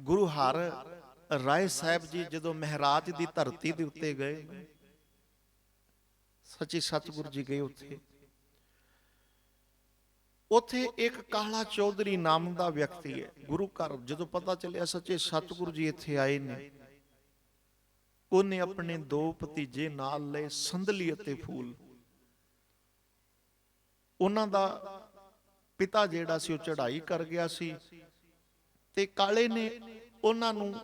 ਗੁਰੂ ਹਰ ਰਾਏ ਸਾਹਿਬ ਜੀ ਜਦੋਂ ਮਹਾਰਾਜ ਦੀ ਧਰਤੀ ਦੇ ਉੱਤੇ ਗਏ, ਸੱਚੇ ਸਤਿਗੁਰੂ ਜੀ ਗਏ ਉੱਥੇ। ਉੱਥੇ ਇੱਕ ਕਾਲਾ ਚੌਧਰੀ ਨਾਮ ਦਾ ਵਿਅਕਤੀ ਹੈ। ਗੁਰੂ ਘਰ ਜਦੋਂ ਪਤਾ ਚੱਲਿਆ ਸੱਚੇ ਸਤਿਗੁਰੂ ਜੀ ਇੱਥੇ ਆਏ ਨੇ, ਉਹਨੇ ਆਪਣੇ ਦੋ ਭਤੀਜੇ ਨਾਲ ਲਏ ਸੰਧਲੀ ਅਤੇ ਫੂਲ। ਉਹਨਾਂ ਦਾ ਪਿਤਾ ਜਿਹੜਾ ਸੀ ਉਹ ਚੜ੍ਹਾਈ ਕਰ ਗਿਆ ਸੀ। ਤੇ ਕਾਲੇ ਨੇ ਉਹਨਾਂ ਨੂੰ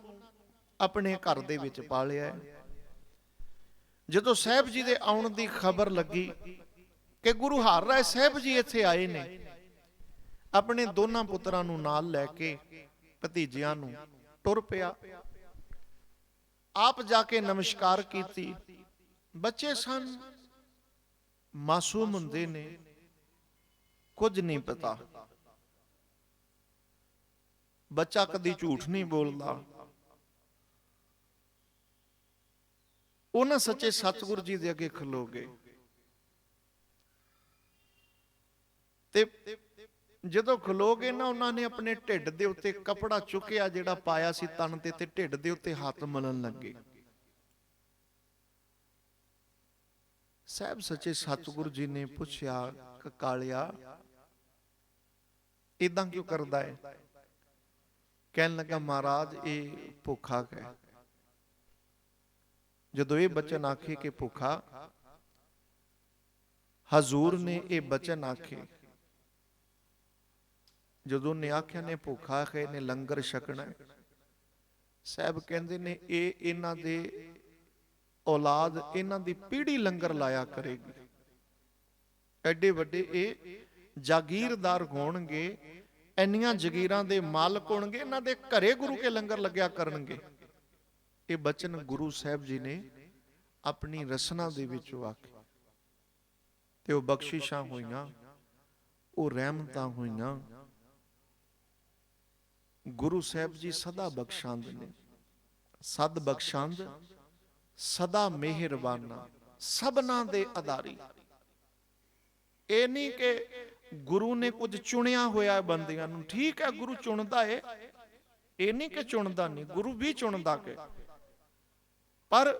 ਆਪਣੇ ਘਰ ਦੇ ਵਿੱਚ ਪਾਲਿਆ ਜਦੋਂ ਸਾਹਿਬ ਜੀ ਦੇ ਆਉਣ ਦੀ ਖਬਰ ਲੱਗੀ ਕਿ ਗੁਰੂ ਹਰ ਰਾਏ ਸਾਹਿਬ ਜੀ ਇੱਥੇ ਆਏ ਨੇ, ਆਪਣੇ ਦੋਨਾਂ ਪੁੱਤਰਾਂ ਨੂੰ ਨਾਲ ਲੈ ਕੇ ਭਤੀਜਿਆਂ ਨੂੰ ਟੁਰ ਪਿਆ। ਆਪ ਜਾ ਕੇ ਨਮਸਕਾਰ ਕੀਤੀ। ਬੱਚੇ ਸਨ, ਮਾਸੂਮ ਹੁੰਦੇ ਨੇ, ਕੁਝ ਨਹੀਂ ਪਤਾ। ਬੱਚਾ ਕਦੀ ਝੂਠ ਨਹੀਂ ਬੋਲਦਾ। ਉਹਨਾਂ ਸੱਚੇ ਸਤਿਗੁਰੂ ਜੀ ਦੇ ਅੱਗੇ ਖਲੋ ਗਏ ਤੇ ਜਦੋਂ ਖਲੋ ਗਏ ਨਾ ਉਹਨਾਂ ਨੇ ਆਪਣੇ ਢਿੱਡ ਦੇ ਉੱਤੇ ਕਪੜਾ ਚੁੱਕਿਆ ਜਿਹੜਾ ਪਾਇਆ ਸੀ ਤਨ ਤੇ ਤੇ ਢਿੱਡ ਦੇ ਉੱਤੇ ਹੱਥ ਮਲਣ ਲੱਗੇ। ਸਾਹਿਬ ਸੱਚੇ ਸਤਿਗੁਰੂ ਜੀ ਨੇ ਪੁੱਛਿਆ ਕਾਲਿਆ ਇਦਾਂ ਕਿਉਂ ਕਰਦਾ ਹੈ ਕਹਿਣ ਲੱਗਾ, ਮਹਾਰਾਜ, ਇਹ ਭੁੱਖਾ ਹੈ। ਜਦੋਂ ਇਹ ਬਚਨ ਆਖੇ ਕਿ ਭੁੱਖਾ, ਹਜ਼ੂਰ ਨੇ ਇਹ ਬਚਨ ਆਖੇ। ਜਦੋਂ ਨੇ ਆਖਿਆ, ਨੇ ਭੁੱਖਾ ਹੈ, ਨੇ ਲੰਗਰ ਛਕਣਾ ਸਾਹਿਬ ਕਹਿੰਦੇ ਨੇ, ਇਹ ਇਹਨਾਂ ਦੇ ਔਲਾਦ, ਇਹਨਾਂ ਦੀ ਪੀੜ੍ਹੀ ਲੰਗਰ ਲਾਇਆ ਕਰੇਗੀ। ਐਡੇ ਵੱਡੇ ਇਹ ਜਾਗੀਰਦਾਰ ਹੋਣਗੇ ਇੰਨੀਆਂ ਜਗੀਰਾਂ ਦੇ ਮਾਲਕ ਹੋਣਗੇ, ਇਹਨਾਂ ਦੇ ਘਰੇ ਗੁਰੂ ਕੇ ਲੰਗਰ ਲੱਗਿਆ ਕਰਨਗੇ। ਇਹ ਬਚਨ ਗੁਰੂ ਸਾਹਿਬ ਜੀ ਨੇ ਆਪਣੀ ਰਸਨਾ ਦੇ ਵਿੱਚ ਆਖੇ ਤੇ ਉਹ ਬਖਸ਼ਿਸ਼ਾਂ ਹੋਈਆਂ, ਉਹ ਰਹਿਮਤਾਂ ਹੋਈਆਂ। ਗੁਰੂ ਸਾਹਿਬ ਜੀ ਸਦਾ ਬਖਸ਼ਾਂਦ ਨੇ। ਸਦ ਬਖਸ਼ਾਂਦ, ਸਦਾ ਮਿਹਰਬਾਨਾ, ਸਭਨਾ ਦੇ ਆਧਾਰੀ। ਇਹ ਨਹੀਂ ਕਿ ਗੁਰੂ ਨੇ ਕੁਝ ਚੁਣਿਆ ਹੋਇਆ ਬੰਦਿਆਂ ਨੂੰ। ਠੀਕ ਹੈ, ਗੁਰੂ ਚੁਣਦਾ ਏ। ਇਹ ਨਹੀਂ ਕਿ ਚੁਣਦਾ ਨਹੀਂ, ਗੁਰੂ ਵੀ ਚੁਣਦਾ ਕਿ। ਪਰ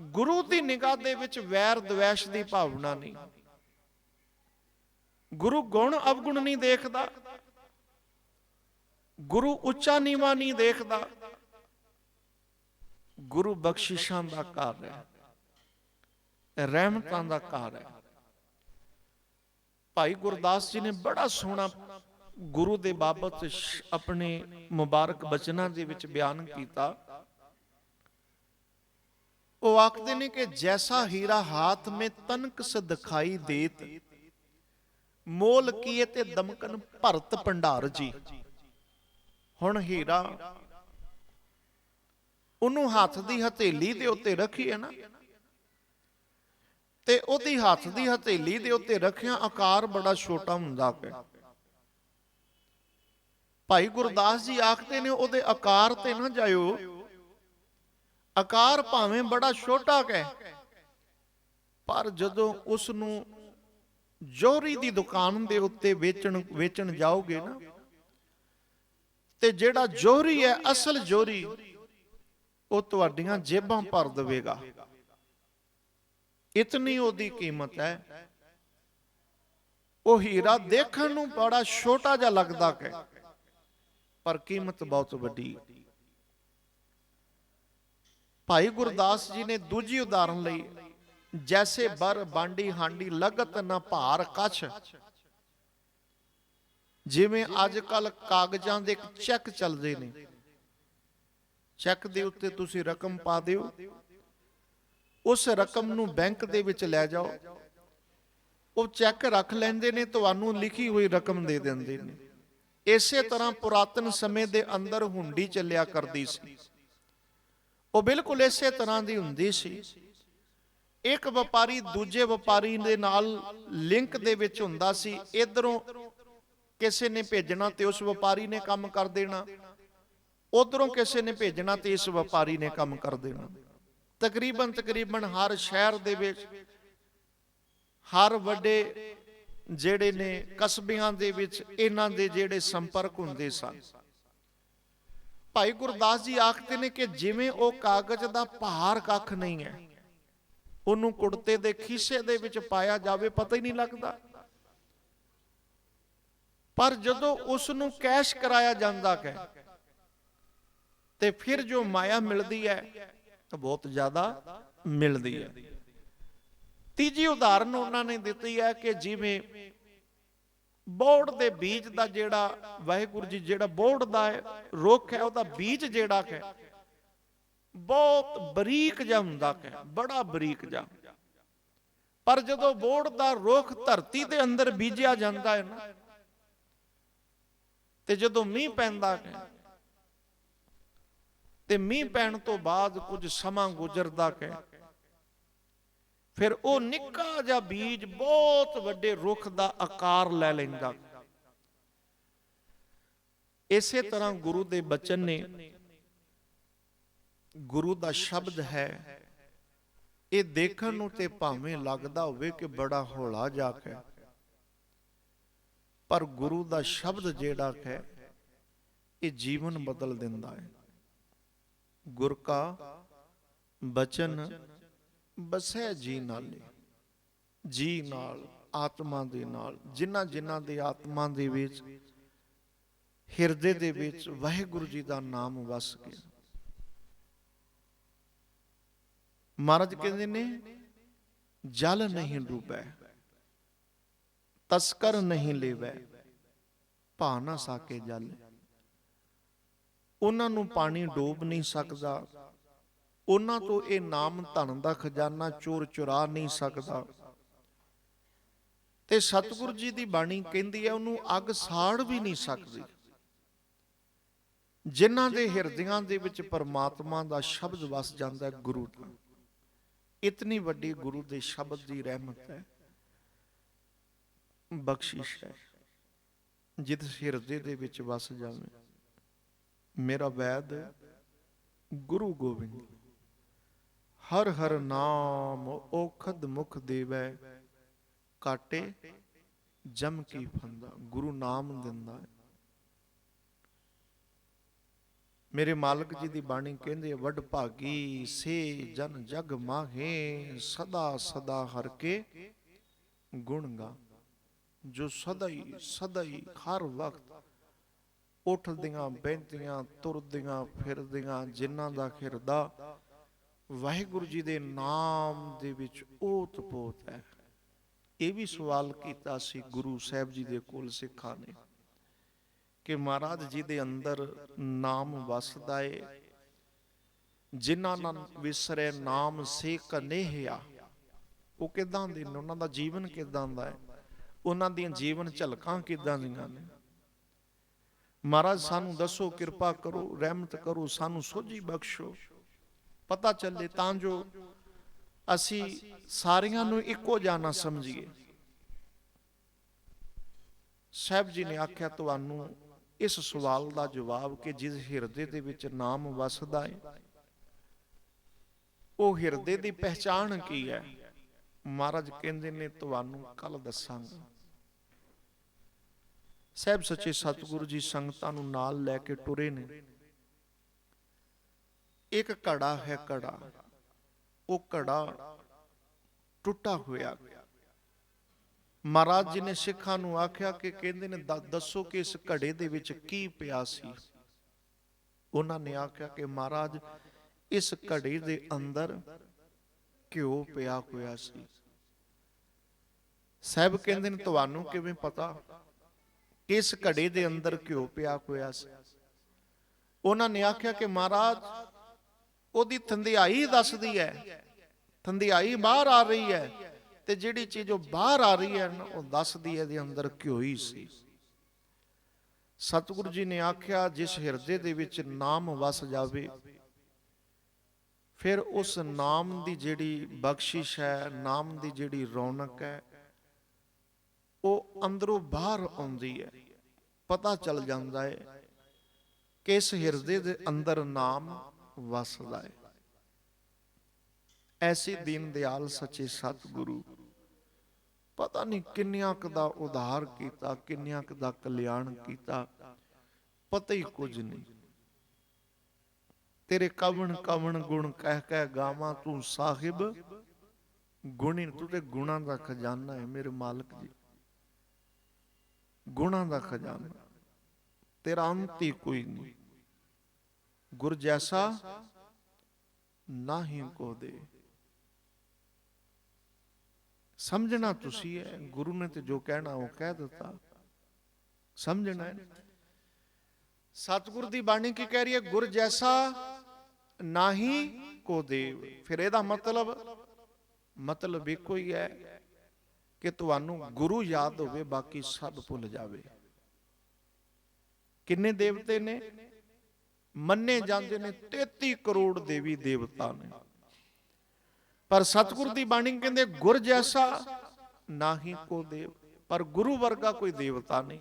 ਗੁਰੂ ਦੀ ਨਿਗਾਹ ਦੇ ਵਿੱਚ ਵੈਰ ਦਵੇਸ਼ ਦੀ ਭਾਵਨਾ ਨਹੀਂ। ਗੁਰੂ ਗੁਣ ਅਵਗੁਣ ਨਹੀਂ ਦੇਖਦਾ। ਗੁਰੂ ਉੱਚਾ ਨੀਵਾ ਨਹੀਂ ਦੇਖਦਾ। ਗੁਰੂ ਬਖਸ਼ਿਸ਼ਾਂ ਦਾ ਘਰ ਹੈ। ਰਹਿਮਤਾਂ ਦਾ ਘਰ ਹੈ। ਭਾਈ ਗੁਰਦਾਸ ਜੀ ਨੇ ਬੜਾ ਸੋਹਣਾ ਗੁਰੂ ਦੇ ਬਾਬਤ ਆਪਣੇ ਮੁਬਾਰਕ ਬਚਨਾਂ ਦੇ ਵਿੱਚ ਬਿਆਨ ਕੀਤਾ। ਉਹ ਆਖਦੇ ਨੇ ਕਿ ਜੈਸਾ ਹੀਰਾ ਹਾਥ ਮੇ ਤਨਕ ਸ ਦਿਖਾਈ ਦੇਤ, ਮੋਲ ਕੀਏ ਤੇ ਦਮਕਨ ਭਰਤ ਭੰਡਾਰ ਜੀ। ਹੁਣ ਹੀਰਾ ਉਹਨੂੰ ਹੱਥ ਦੀ ਹਥੇਲੀ ਦੇ ਉੱਤੇ ਰੱਖੀ ਹੈ ਨਾ। ਤੇ ਉਹਦੀ ਹੱਥ ਦੀ ਹਥੇਲੀ ਦੇ ਉੱਤੇ ਰੱਖਿਆ ਆਕਾਰ ਬੜਾ ਛੋਟਾ ਹੁੰਦਾ ਹੈ ਭਾਈ ਗੁਰਦਾਸ ਜੀ ਆਖਦੇ ਨੇ ਉਹਦੇ ਆਕਾਰ ਤੇ ਨਾ ਜਾਇਓ। ਆਕਾਰ ਭਾਵੇਂ ਬੜਾ ਛੋਟਾ ਹੈ ਪਰ ਜਦੋਂ ਉਸ ਨੂੰ ਜੋਹਰੀ ਦੀ ਦੁਕਾਨ ਦੇ ਉੱਤੇ ਵੇਚਣ ਵੇਚਣ ਜਾਓਗੇ ਨਾ, ਤੇ ਜਿਹੜਾ ਜੋਹਰੀ ਹੈ, ਅਸਲ ਜੋਰੀ ਉਹ ਤੁਹਾਡੀਆਂ ਜੇਬਾਂ ਭਰ ਦੇਵੇਗਾ। ਇਤਨੀ ਉਹਦੀ ਕੀਮਤ ਹੈ। ਉਹ ਹੀਰਾ ਦੇਖਣ ਨੂੰ ਬੜਾ ਛੋਟਾ ਜਿਹਾ ਲੱਗਦਾ ਹੈ ਪਰ ਕੀਮਤ ਬਹੁਤ ਵੱਡੀ। ਭਾਈ ਗੁਰਦਾਸ ਜੀ ਨੇ ਦੂਜੀ ਉਦਾਹਰਨ ਲਈ, ਜੈਸੇ ਬਰ ਬਾਂਡੀ ਹਾਂਡੀ ਲਗਤ ਨਾ ਭਾਰ ਕਛ। ਜਿਵੇਂ ਅੱਜ ਕੱਲ ਕਾਗਜ਼ਾਂ ਦੇ ਇੱਕ ਚੈੱਕ ਚੱਲਦੇ ਨੇ। ਚੈੱਕ ਦੇ ਉੱਤੇ ਤੁਸੀਂ ਰਕਮ ਪਾ ਦਿਓ। ਉਸ ਰਕਮ ਨੂੰ ਬੈਂਕ ਦੇ ਵਿੱਚ ਲੈ ਜਾਓ। ਉਹ ਚੈੱਕ ਰੱਖ ਲੈਂਦੇ ਨੇ, ਤੁਹਾਨੂੰ ਲਿਖੀ ਹੋਈ ਰਕਮ ਦੇ ਦਿੰਦੇ ਨੇ। ਇਸੇ ਤਰ੍ਹਾਂ ਪੁਰਾਤਨ ਸਮੇਂ ਦੇ ਅੰਦਰ ਹੁੰਡੀ ਚੱਲਿਆ ਕਰਦੀ ਸੀ। ਉਹ ਬਿਲਕੁਲ ਇਸੇ ਤਰ੍ਹਾਂ ਦੀ ਹੁੰਦੀ ਸੀ। ਇੱਕ ਵਪਾਰੀ ਦੂਜੇ ਵਪਾਰੀ ਦੇ ਨਾਲ ਲਿੰਕ ਦੇ ਵਿੱਚ ਹੁੰਦਾ ਸੀ। ਇਧਰੋਂ ਕਿਸੇ ਨੇ ਭੇਜਣਾ ਤੇ ਉਸ ਵਪਾਰੀ ਨੇ ਕੰਮ ਕਰ ਦੇਣਾ। ਉਧਰੋਂ ਕਿਸੇ ਨੇ ਭੇਜਣਾ ਤੇ ਇਸ ਵਪਾਰੀ ਨੇ ਕੰਮ ਕਰ ਦੇਣਾ। ਤਕਰੀਬਨ ਤਕਰੀਬਨ ਹਰ ਸ਼ਹਿਰ ਦੇ ਵਿੱਚ, ਹਰ ਵੱਡੇ ਜਿਹੜੇ ਨੇ ਕਸਬਿਆਂ ਦੇ ਵਿੱਚ ਇਹਨਾਂ ਦੇ ਜਿਹੜੇ ਸੰਪਰਕ ਹੁੰਦੇ ਸਨ। ਭਾਈ ਗੁਰਦਾਸ ਜੀ ਆਖਦੇ ਨੇ ਕਿ ਜਿਵੇਂ ਉਹ ਕਾਗਜ਼ ਦਾ ਭਾਰ ਕੱਖ ਨਹੀਂ ਹੈ, ਉਹਨੂੰ ਕੁੜਤੇ ਦੇ ਖੀਸੇ ਦੇ ਵਿੱਚ ਪਾਇਆ ਜਾਵੇ ਪਤਾ ਹੀ ਨਹੀਂ ਲੱਗਦਾ। ਪਰ ਜਦੋਂ ਉਸ ਨੂੰ ਕੈਸ਼ ਕਰਾਇਆ ਜਾਂਦਾ ਹੈ, ਤੇ ਫਿਰ ਜੋ ਮਾਇਆ ਮਿਲਦੀ ਹੈ ਤਾਂ ਬਹੁਤ ਜ਼ਿਆਦਾ ਮਿਲਦੀ ਹੈ। ਤੀਜੀ ਉਦਾਹਰਨ ਉਹਨਾਂ ਨੇ ਦਿੱਤੀ ਹੈ ਕਿ ਜਿਵੇਂ ਬੋੜ ਦੇ ਬੀਜ ਦਾ ਜਿਹੜਾ ਵਾਹਿਗੁਰੂ ਜੀ ਜਿਹੜਾ ਬੋੜ ਦਾ ਹੈ, ਰੁੱਖ ਹੈ ਉਹਦਾ ਬੀਜ ਜਿਹੜਾ ਹੈ ਬਹੁਤ ਬਰੀਕ ਜਿਹਾ ਹੁੰਦਾ ਹੈ ਬੜਾ ਬਰੀਕ ਜਿਹਾ। ਪਰ ਜਦੋਂ ਬੋੜ ਦਾ ਰੁੱਖ ਧਰਤੀ ਦੇ ਅੰਦਰ ਬੀਜਿਆ ਜਾਂਦਾ ਹੈ ਨਾ ਤੇ ਜਦੋਂ ਮੀਂਹ ਪੈਂਦਾ ਹੈ ਤੇ ਮੀਂਹ ਪੈਣ ਤੋਂ ਬਾਅਦ ਕੁਝ ਸਮਾਂ ਗੁਜ਼ਰਦਾ ਹੈ। ਫਿਰ ਉਹ ਨਿੱਕਾ ਜਿਹਾ ਬੀਜ ਬਹੁਤ ਵੱਡੇ ਰੁੱਖ ਦਾ ਆਕਾਰ ਲੈ ਲੈਂਦਾ। ਇਸੇ ਤਰ੍ਹਾਂ ਗੁਰੂ ਦੇ ਬਚਨ ਨੇ ਗੁਰੂ ਦਾ ਸ਼ਬਦ ਹੈ, ਇਹ ਦੇਖਣ ਨੂੰ ਤੇ ਭਾਵੇਂ ਲੱਗਦਾ ਹੋਵੇ ਕਿ ਬੜਾ ਹੌਲਾ ਜਾ ਹੈ, ਪਰ ਗੁਰੂ ਦਾ ਸ਼ਬਦ ਜਿਹੜਾ ਹੈ, ਇਹ ਜੀਵਨ ਬਦਲ ਦਿੰਦਾ ਹੈ। ਗੁਰ ਕਾ ਬਚਨ ਬਸੈ ਜੀ ਨਾਲੇ। ਜੀ ਨਾਲ, ਆਤਮਾ ਦੇ ਨਾਲ, ਜਿਨ੍ਹਾਂ ਜਿਨ੍ਹਾਂ ਦੇ ਆਤਮਾ ਦੇ ਵਿੱਚ, ਹਿਰਦੇ ਦੇ ਵਿੱਚ ਵਾਹਿਗੁਰੂ ਜੀ ਦਾ ਨਾਮ ਵਸ ਗਿਆ। ਮਹਾਰਾਜ ਕਹਿੰਦੇ ਨੇ, ਜਲ ਨਹੀਂ ਡੂਬੈ, ਤਸਕਰ ਨਹੀਂ ਲੇਵੈ ਭਾ ਨਾ ਸਾਕੇ ਜਲ। ਉਹਨਾਂ ਨੂੰ ਪਾਣੀ ਡੋਬ ਨਹੀਂ ਸਕਦਾ। ਉਹਨਾਂ ਤੋਂ ਇਹ ਨਾਮ ਧਨ ਦਾ ਖਜ਼ਾਨਾ ਚੋਰ ਚੁਰਾ ਨਹੀਂ ਸਕਦਾ। ਤੇ ਸਤਿਗੁਰੂ ਜੀ ਦੀ ਬਾਣੀ ਕਹਿੰਦੀ ਹੈ, ਉਹਨੂੰ ਅੱਗ ਸਾੜ ਵੀ ਨਹੀਂ ਸਕਦੀ। ਜਿਨ੍ਹਾਂ ਦੇ ਹਿਰਦਿਆਂ ਦੇ ਵਿੱਚ ਪਰਮਾਤਮਾ ਦਾ ਸ਼ਬਦ ਵਸ ਜਾਂਦਾ ਹੈ, ਗੁਰੂ ਦਾ। ਇਤਨੀ ਵੱਡੀ ਗੁਰੂ ਦੇ ਸ਼ਬਦ ਦੀ ਰਹਿਮਤ ਹੈ। ਬਖਸ਼ਿਸ਼ ਹੈ। ਜਿਸ ਹਿਰਦੇ ਦੇ ਵਿੱਚ ਵਸ ਜਾਵੇ। ਮੇਰਾ ਵੈਦ ਗੁਰੂ ਗੋਬਿੰਦ। ਹਰ ਹਰ ਨਾਮ ਔਖਦ ਮੁਖ ਦੇਵੈ, ਕਾਟੇ ਜਮ ਕੀ ਫੰਦਾ, ਗੁਰੂ ਨਾਮ ਦਿੰਦਾ ਹੈ। ਮੇਰੇ ਮਾਲਕ ਜੀ ਦੀ ਬਾਣੀ ਕਹਿੰਦੇ ਵੱਡ ਭਾਗੀ ਸੇ ਜਨ ਜਗ ਮਾਹੇ, ਸਦਾ ਸਦਾ ਹਰ ਕੇ ਗੁਣ ਗਾ। ਜੋ ਸਦਾ ਹੀ ਸਦਾ ਹੀ ਹਰ ਵਕਤ ਉੱਠਦੀਆਂ ਬੈਠਦੀਆਂ ਤੁਰਦੀਆਂ, ਫਿਰਦੀਆਂ, ਜਿਨ੍ਹਾਂ ਦਾ ਹਿਰਦਾ ਵਾਹਿਗੁਰੂ ਜੀ ਦੇ ਨਾਮ ਦੇ ਵਿੱਚ ਓਤ-ਪੋਤ ਹੈ। ਇਹ ਵੀ ਸਵਾਲ ਕੀਤਾ ਸੀ ਗੁਰੂ ਸਾਹਿਬ ਜੀ ਦੇ ਕੋਲ ਸਿੱਖਾਂ ਨੇ ਕਿ ਮਹਾਰਾਜ ਜੀ ਦੇ ਅੰਦਰ ਨਾਮ ਵਸਦਾ ਏ, ਜਿਨ੍ਹਾਂ ਨਾਲ ਵਿਸਰੇ ਨਾਮ ਸੇ ਕਨੇਹਿਆ। ਉਹ ਕਿਦਾਂ ਦੇ ਨੇ? ਉਹਨਾਂ ਦਾ ਜੀਵਨ ਕਿਦਾਂ ਦਾ ਹੈ? ਉਹਨਾਂ ਦੀਆਂ ਜੀਵਨ ਝਲਕਾਂ ਕਿਦਾਂ ਦੀਆਂ ਨੇ? ਮਹਾਰਾਜ, ਸਾਨੂੰ ਦੱਸੋ, ਕਿਰਪਾ ਕਰੋ, ਰਹਿਮਤ ਕਰੋ, ਸਾਨੂੰ ਸੋਝੀ ਬਖਸ਼ੋ। ਪਤਾ ਚੱਲੇ ਤਾਂ ਜੋ ਅਸੀਂ ਸਾਰਿਆਂ ਨੂੰ ਇੱਕੋ ਜਾਣਾ ਸਮਝੀਏ। ਸਾਹਿਬ ਜੀ ਨੇ ਆਖਿਆ, ਤੁਹਾਨੂੰ ਇਸ ਸਵਾਲ ਦਾ ਜਵਾਬ ਕਿ ਜਿਸ ਹਿਰਦੇ ਦੇ ਵਿੱਚ ਨਾਮ ਵਸਦਾ ਹੈ ਉਹ ਹਿਰਦੇ ਦੀ ਪਹਿਚਾਣ ਕੀ ਹੈ? ਮਹਾਰਾਜ ਕਹਿੰਦੇ ਨੇ, ਤੁਹਾਨੂੰ ਕੱਲ ਦੱਸਾਂਗਾ। ਸਹਿਬ ਸੱਚੇ ਸਤਿਗੁਰੂ ਜੀ ਸੰਗਤਾਂ ਨੂੰ ਨਾਲ ਲੈ ਕੇ ਟੁਰੇ ਨੇ। ਇੱਕ ਘੜਾ ਹੈ ਘੜਾ ਉਹ ਘੜਾ ਟੁੱਟਾ ਹੋਇਆ। ਮਹਾਰਾਜ ਜੀ ਨੇ ਸਿੱਖਾਂ ਨੂੰ ਆਖਿਆ ਕਿ ਕਹਿੰਦੇ ਨੇ ਦੱਸੋ ਕਿ ਇਸ ਘੜੇ ਦੇ ਵਿੱਚ ਕੀ ਪਿਆ ਸੀ? ਉਹਨਾਂ ਨੇ ਆਖਿਆ ਕਿ ਮਹਾਰਾਜ ਇਸ ਘੜੇ ਦੇ ਅੰਦਰ ਘਿਓ ਪਿਆ ਹੋਇਆ ਸੀ। ਸਾਹਿਬ ਕਹਿੰਦੇ ਨੇ ਤੁਹਾਨੂੰ ਕਿਵੇਂ ਪਤਾ? ਇਸ ਘੜੇ ਦੇ ਅੰਦਰ ਘਿਓ ਪਿਆ ਹੋਇਆ ਸੀ? ਉਹਨਾਂ ਨੇ ਆਖਿਆ ਕਿ ਮਹਾਰਾਜ, ਉਹਦੀ ਥੰਧਿਆਈ ਦੱਸਦੀ ਹੈ। ਥੰਧਿਆਈ ਬਾਹਰ ਆ ਰਹੀ ਹੈ ਤੇ ਜਿਹੜੀ ਚੀਜ਼ ਉਹ ਬਾਹਰ ਆ ਰਹੀ ਹੈ ਉਹ ਦੱਸਦੀ ਹੈ ਇਹਦੇ ਅੰਦਰ ਘਿਓ ਹੀ ਸੀ। ਸਤਿਗੁਰੂ ਜੀ ਨੇ ਆਖਿਆ, ਜਿਸ ਹਿਰਦੇ ਦੇ ਵਿੱਚ ਨਾਮ ਵਸ ਜਾਵੇ, ਫਿਰ ਉਸ ਨਾਮ ਦੀ ਜਿਹੜੀ ਬਖਸ਼ਿਸ਼ ਹੈ, ਨਾਮ ਦੀ ਜਿਹੜੀ ਰੌਣਕ ਹੈ ਉਹ ਅੰਦਰੋਂ ਬਾਹਰ ਆਉਂਦੀ ਹੈ। ਪਤਾ ਚੱਲ ਜਾਂਦਾ ਹੈ ਕਿ ਇਸ ਹਿਰਦੇ ਦੇ ਅੰਦਰ ਨਾਮ ਵਸਦਾ ਹੈ। ਐਸੀ ਦੀਨ ਦਿਆਲ ਸੱਚੇ ਸਤਿਗੁਰੂ, ਪਤਾ ਨਹੀਂ ਕਿੰਨਿਆਂ ਕੁ ਦਾ ਉਧਾਰ ਕੀਤਾ, ਕਿੰਨਿਆਂ ਕੁ ਦਾ ਕਲਿਆਣ ਕੀਤਾ, ਪਤਾ ਹੀ ਕੁਝ ਨਹੀਂ। ਤੇਰੇ ਕਵਣ ਕਵਣ ਗੁਣ ਕਹਿ ਕਹਿ ਗਾਵਾਂ ਤੂੰ ਸਾਹਿਬ, ਗੁਣੀ ਤੂੰ ਤੇ ਗੁਣਾਂ ਦਾ ਖਜ਼ਾਨਾ ਹੈ ਮੇਰੇ ਮਾਲਕ ਜੀ। ਗੁਣਾਂ ਦਾ ਖਜ਼ਾਨਾ। ਤੇਰਾ ਅੰਤ ਹੀ ਕੋਈ ਨਹੀਂ। ਗੁਰ ਜੈਸਾ ਨਾਹੀ ਕੋ ਦੇ। ਸਮਝਣਾ ਤੁਸੀਂ ਹੈ, ਗੁਰੂ ਨੇ ਤੇ ਜੋ ਕਹਿਣਾ ਉਹ ਕਹਿ ਦਿੱਤਾ। ਸਮਝਣਾ ਹੈ। ਸਤਿਗੁਰ ਦੀ ਬਾਣੀ ਕੀ ਕਹਿ ਰਹੀ ਹੈ? ਗੁਰ ਜੈਸਾ ਨਾਹੀ ਕੋ ਦੇਵ। ਫਿਰ ਇਹਦਾ ਮਤਲਬ ਮਤਲਬ ਇੱਕੋ ਹੀ ਹੈ ਕਿ ਤੁਹਾਨੂੰ ਗੁਰੂ ਯਾਦ ਹੋਵੇ, ਬਾਕੀ ਸਭ ਭੁੱਲ ਜਾਵੇ। ਕਿੰਨੇ ਦੇਵਤੇ ਨੇ? ਮੰਨੇ ਜਾਂਦੇ ਨੇ 33 ਕਰੋੜ ਦੇਵੀ ਦੇਵਤਾ ਨੇ। ਪਰ ਸਤਿਗੁਰ ਦੀ ਬਾਣੀ ਕਹਿੰਦੇ, ਗੁਰ ਜੈਸਾ ਨਾਹੀ ਕੋ ਦੇਵ। ਪਰ ਗੁਰੂ ਵਰਗਾ ਕੋਈ ਦੇਵਤਾ ਨਹੀਂ।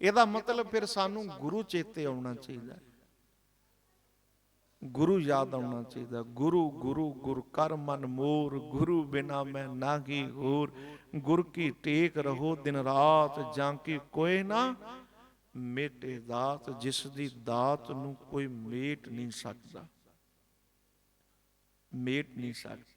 ਇਹਦਾ ਮਤਲਬ ਫਿਰ ਸਾਨੂੰ ਗੁਰੂ ਚੇਤੇ ਆਉਣਾ ਚਾਹੀਦਾ। ਹੈ। ਗੁਰੂ ਯਾਦ ਆਉਣਾ ਚਾਹੀਦਾ। ਗੁਰੂ ਗੁਰੂ, ਗੁਰ ਕਰ ਮਨ ਮੋਰ, ਗੁਰੂ ਬਿਨਾ ਮੈਂ ਨਾਗੀ ਹੋਰ। ਗੁਰ ਕੀ ਟੇਕ ਰਹੋ ਦਿਨ ਰਾਤ, ਜਾਂ ਕੀ ਕੋਈ ਨਾ ਮੇਟੇ ਦਾਤ, ਜਿਸ ਦੀ ਦਾਤ ਨੂੰ ਕੋਈ ਮੇਟ ਨਹੀਂ ਸਕਦਾ। ਮੇਟ ਨਹੀਂ ਸਕਦਾ।